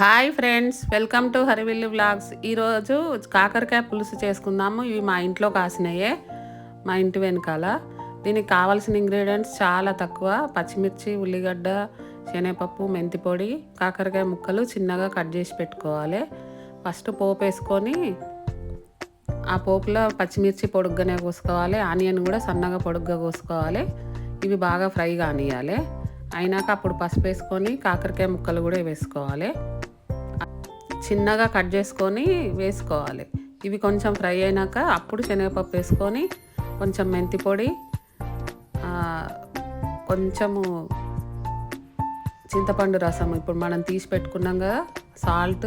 Hi friends welcome to Harivillu vlogs ఈరోజు కాకరకాయ పులుసు చేసుకుందాము. ఇవి మా ఇంట్లో కాసినాయే మా ఇంటి వెనకాల. దీనికి కావాల్సిన ఇంగ్రీడియంట్స్ చాలా తక్కువ. పచ్చిమిర్చి ఉల్లిగడ్డ శనగపప్పు మెంతి పొడి కాకరకాయ ముక్కలు చిన్నగా కట్ చేసి పెట్టుకోవాలి. ఫస్ట్ పోపు వేసుకొని ఆ పోపులో పచ్చిమిర్చి పొడుగ్గానే కోసుకోవాలి. ఆనియన్ కూడా సన్నగా పొడుగ్గా కోసుకోవాలి. ఇవి బాగా ఫ్రై కానియాలి అయినాక అప్పుడు పసుపు వేసుకొని కాకరకాయ ముక్కలు కూడా వేసుకోవాలి. చిన్నగా కట్ చేసుకొని వేసుకోవాలి. ఇవి కొంచెం ఫ్రై అయినాక అప్పుడు శనగపప్పు వేసుకొని కొంచెం మెంతి పొడి కొంచెము చింతపండు రసం. ఇప్పుడు మనం తీసి పెట్టుకున్నాం కదా సాల్ట్.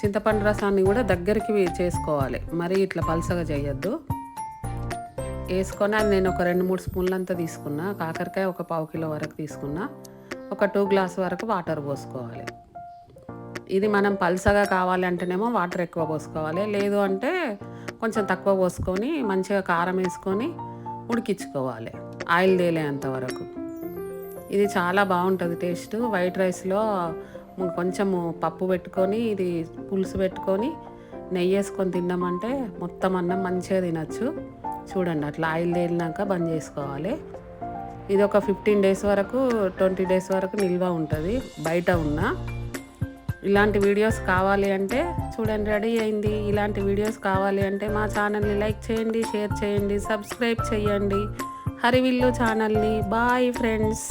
చింతపండు రసాన్ని కూడా దగ్గరికి చేసుకోవాలి. మరీ ఇట్లా పలసగా చేయొద్దు. వేసుకొని అది నేను ఒక రెండు మూడు స్పూన్లంతా తీసుకున్నా. కాకరకాయ ఒక పావు కిలో వరకు తీసుకున్నా. ఒక టూ గ్లాస్ వరకు వాటర్ పోసుకోవాలి. ఇది మనం పల్సగా కావాలంటేనేమో వాటర్ ఎక్కువ పోసుకోవాలి. లేదు అంటే కొంచెం తక్కువ పోసుకొని మంచిగా కారం వేసుకొని ఉడికించుకోవాలి. ఆయిల్ తేలేంత వరకు. ఇది చాలా బాగుంటుంది టేస్ట్. వైట్ రైస్లో కొంచెము పప్పు పెట్టుకొని ఇది పులుసు పెట్టుకొని నెయ్యి వేసుకొని తిన్నామంటే మొత్తం అన్నం మంచిగా తినచ్చు. చూడండి అట్లా ఆయిల్ తేలినాక బంద్ చేసుకోవాలి. ఇది ఒక ఫిఫ్టీన్ డేస్ వరకు ట్వంటీ డేస్ వరకు నిల్వ ఉంటుంది. బయట ఉన్న ఇలాంటి వీడియోస్ కావాలి అంటే చూడండి రెడీ అయింది. ఇలాంటి వీడియోస్ కావాలి అంటే మా ఛానల్ని లైక్ చేయండి షేర్ చేయండి సబ్స్క్రైబ్ చేయండి. హరివిల్లు ఛానల్ని. Bye friends.